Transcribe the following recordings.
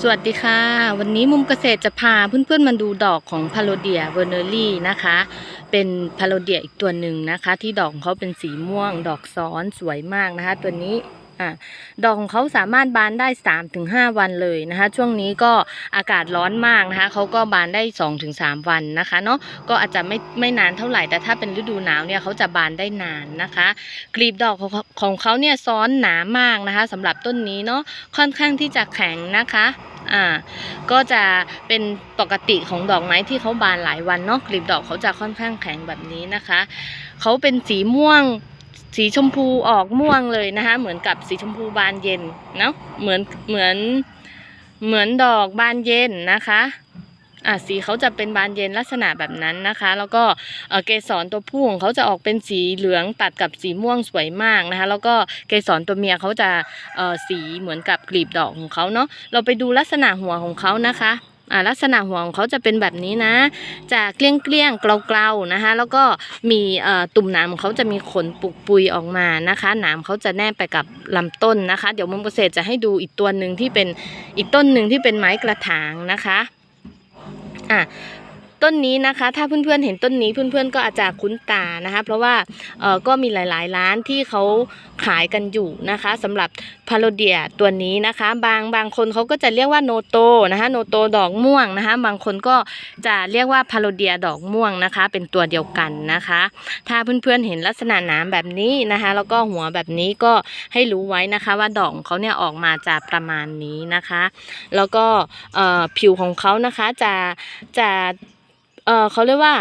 สวัสดีค่ะ วันนี้มุมเกษตรจะพาเพื่อนๆมาดูดอกของพาโลเดียเวอร์เนอรี่นะคะ เป็นพาโลเดียอีกตัวหนึ่งนะคะ ที่ดอกของเขาเป็นสีม่วง ดอกซ้อนสวยมากนะคะ ตัวนี้ อะดอกของเขาสามารถบานได้3-5วันเลยนะคะ ช่วงนี้ก็อากาศร้อนมากนะคะเขาก็บานได้2-3วันนะคะเนาะก็อาจจะไม่ไม่นานเท่าไหร่แต่ถ้าเป็นฤดูหนาวเนี่ยเขาจะบานได้นานนะคะ กลีบดอกของขาของเขาเนี่ยซ้อนหนามากนะคะสำหรับต้นนี้เนาะค่อนข้างที่จะแข็งนะคะอ่าก็จะเป็นปกติของดอกไม้ที่เขาบานหลายวันเนาะกลีบดอกเขาจะค่อนข้างแข็งแบบนี้นะคะเขาเป็นสีม่วง สีชมพูออกม่วงเลยนะคะ เหมือนกับสีชมพูบานเย็นเนาะเหมือนเหมือนเหมือนดอกบานเย็นนะคะอะสีเขาจะเป็นบานเย็นลักษณะแบบนั้นนะคะ แล้วก็เอ่อเกสรตัวผู้ของเขาจะออกเป็นสีเหลืองตัดกับสีม่วงสวยมากนะคะ แล้วก็เกสรตัวเมียเขาจะเอ่อสีเหมือนกับกลีบดอกของเขาเนาะเราไปดูลักษณะหัวของเขานะคะ อ่าลักษณะหัวของเขาจะเป็นแบบนี้นะ จะเกลี้ยงเกลี้ยงๆเกลาๆนะคะแล้วก็มีเอ่อตุ่มหนามของเขาจะมีขนปุกปุยออกมานะคะหนามเขาจะแนบไปกับลำต้นนะคะ เดี๋ยวมุมเกษตรจะให้ดูอีกตัวหนึ่งที่เป็นอีกต้นหนึ่งที่เป็นไม้กระถางนะคะอะ ต้นนี้นะคะ ถ้าเพื่อนๆเห็นต้นนี้เพื่อนๆก็อาจจะคุ้นตานะคะ เพราะว่าเออก็มีหลายๆ ร้านที่เขาขายกันอยู่นะคะสำหรับพาโลเดียตัวนี้นะคะ บางบางคนเขาก็จะเรียกว่าโนโตนะคะโนโตดอกม่วงนะคะ บางคนก็จะเรียกว่าพาโลเดียดอกม่วงนะคะ เป็นตัวเดียวกันนะคะ ถ้าเพื่อนๆเห็นลักษณะหนามแบบนี้นะคะ แล้วก็หัวแบบนี้ก็ให้รู้ไว้นะคะ ว่าดอกของเขาเนี่ยออกมาจะประมาณนี้นะคะ แล้วก็ผิวของเขานะคะจะจะ เอ่อเขาเรียกว่า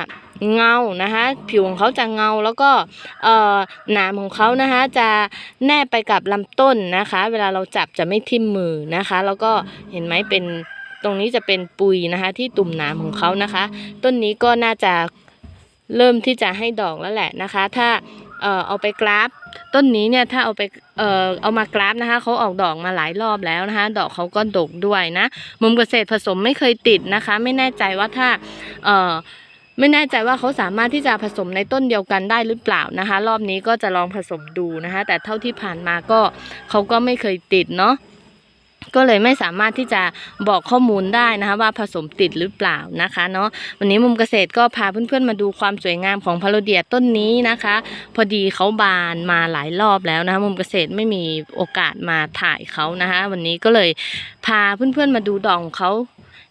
เงานะคะผิวของเขาจะเงาแล้วก็เอ่อหนามของเขานะคะจะแนบไปกับลำต้นนะคะ เวลาเราจับจะไม่ทิ่มมือนะคะ แล้วก็เห็นไหมเป็นตรงนี้จะเป็นปุยนะคะ ที่ตุ่มหนามของเขานะคะ ต้นนี้ก็น่าจะเริ่มที่จะให้ดอกแล้วแหละนะคะ ถ้า เอ่อเอาไปกราฟ ต้นนี้เนี่ยถ้าเอาไปเอ่อเอามากราฟนะคะเขาออกดอกมาหลายรอบแล้วนะคะ ดอกเขาก็ดกด้วยนะมุมเกษตรผสมไม่เคยติดนะคะ ไม่แน่ใจว่าถ้าเอ่อไม่แน่ใจว่าเขาสามารถที่จะผสมในต้นเดียวกันได้หรือเปล่านะคะ รอบนี้ก็จะลองผสมดูนะคะ แต่เท่าที่ผ่านมาก็เขาก็ไม่เคยติดเนาะ ก็เลยไม่สามารถที่จะบอกข้อมูลได้นะคะว่าผสมติดหรือเปล่านะคะเนาะวันนี้มุมเกษตรก็พาเพื่อนๆมาดูความสวยงามของพาโลเดียต้นนี้นะคะ พอดีเขาบานมาหลายรอบแล้วนะคะมุมเกษตรไม่มีโอกาสมาถ่ายเขานะคะ วันนี้ก็เลยพาเพื่อนๆมาดูดอกของเขา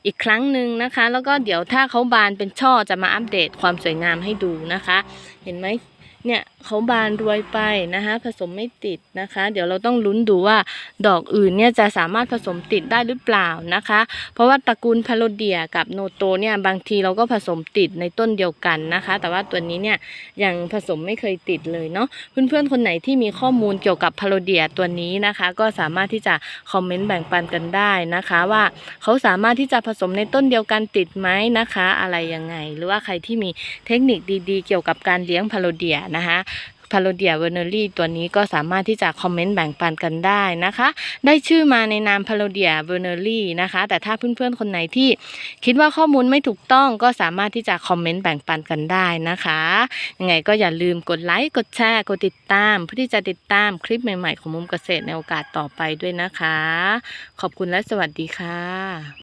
อีกครั้งหนึ่งนะคะ แล้วก็เดี๋ยวถ้าเขาบานเป็นช่อจะมาอัปเดตความสวยงามให้ดูนะคะ เห็นไหม เนี่ยเขาบานรวยไปนะคะผสมไม่ติดนะคะ เดี๋ยวเราต้องลุ้นดูว่าดอกอื่นเนี่ยจะสามารถผสมติดได้หรือเปล่านะคะ เพราะว่าตระกูลพาโลเดียกับโนโตเนี่ยบางทีเราก็ผสมติดในต้นเดียวกันนะคะ แต่ว่าตัวนี้เนี่ยยังผสมไม่เคยติดเลยเนาะเพื่อนๆคนไหนที่มีข้อมูลเกี่ยวกับพาโลเดียตัวนี้นะคะ ก็สามารถที่จะคอมเมนต์แบ่งปันกันได้นะคะ ว่าเขาสามารถที่จะผสมในต้นเดียวกันติดไหมนะคะ อะไรยังไง หรือว่าใครที่มีเทคนิคดีๆ เกี่ยวกับการเลี้ยงพาโลเดียนะคะพาโลเดียเวอร์เนอรี่ตัวนี้ก็สามารถที่จะคอมเมนต์แบ่งปันกันได้นะคะ ได้ชื่อมาในนามพาโลเดียเวอร์เนอรี่นะคะ แต่ถ้าเพื่อนๆคนไหนที่คิดว่าข้อมูลไม่ถูกต้องก็สามารถที่จะคอมเมนต์แบ่งปันกันได้นะคะยังไงก็อย่าลืมกดไลค์กดแชร์กดติดตามเพื่อที่จะติดตามคลิปใหม่ๆของมุมเกษตรในโอกาสต่อไปด้วยนะคะ ขอบคุณและสวัสดีค่ะ